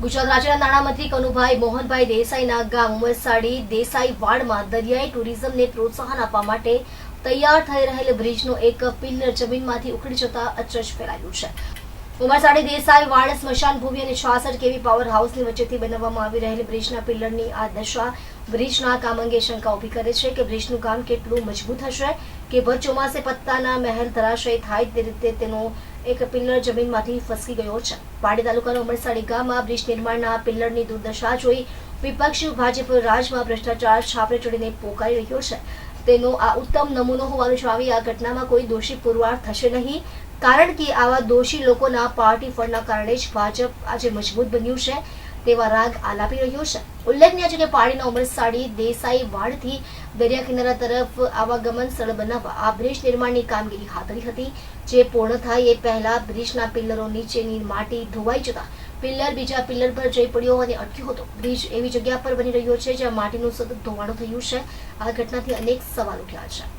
ગુજરાત રાજ્યના નાણામંત્રી કનુભાઈ મોહનભાઈ દેસાઈના ગામ ઉમરસાડી દેસાઈ વાડમાં દરિયાઈ ટુરિઝમને પ્રોત્સાહન આપવા માટે તૈયાર થઈ રહેલ બ્રિજનો એક પિલ્લર જમીનમાંથી ઉખડી જતા અચરજ ફેલાયું છે. ઉમરસાડી દેસાઈ વાડ સ્મશાન ભૂમિ અને છાસઠ કેવી પાવર હાઉસની વચ્ચેથી બનાવવામાં આવી રહેલ બ્રિજના પિલ્લરની આ દશા બ્રિજના કામ અંગે શંકા ઊભી કરે છે કે બ્રિજનું કામ કેટલું મજબૂત હશે કે ભર ચોમાસે પત્તાના મહેલ ધરાશય થાય તે રીતે તેનો એક પિલ્લર જમીનમાંથી ફસકી ગયો છે. પાડી તાલુકાના ઉમરસાડી ગામમાં બ્રિજ નિર્માણના પિલ્લરની દુર્દશા જોઈ વિપક્ષ ભાજપ રાજમાં ભ્રષ્ટાચાર છાપરે ચડીને પોકારી રહ્યો છે. તેનો આ ઉત્તમ નમૂનો હોવાનું જણાવી આ ઘટનામાં કોઈ દોષી પુરવાર થશે નહીં. કારણ કે આવા દોષી લોકોના પાર્ટી ફંડના કારણે જ ભાજપ આજે મજબૂત બન્યું છે. તેવા રાગ આલાપી રહ્યો છે. ઉલ્લેખનીય છે કે પાડીના ઉમરસાડી દેસાઈ વાડથી દરિયા કિનારા તરફ આવાગમન સ્થળ બનાવવા આ બ્રિજ નિર્માણની કામગીરી હાથ ધરી હતી. જે પૂર્ણ થાય એ પહેલા બ્રિજના પિલ્લરો નીચેની માટી ધોવાઈ જતા પિલ્લર બીજા પિલ્લર પર જઈ પડ્યો અને અટક્યો હતો. બ્રિજ એવી જગ્યા પર બની રહ્યો છે જ્યાં માટીનું સતત ધોવાણું થયું છે. આ ઘટનાથી અનેક સવાલ ઉઠ્યા છે.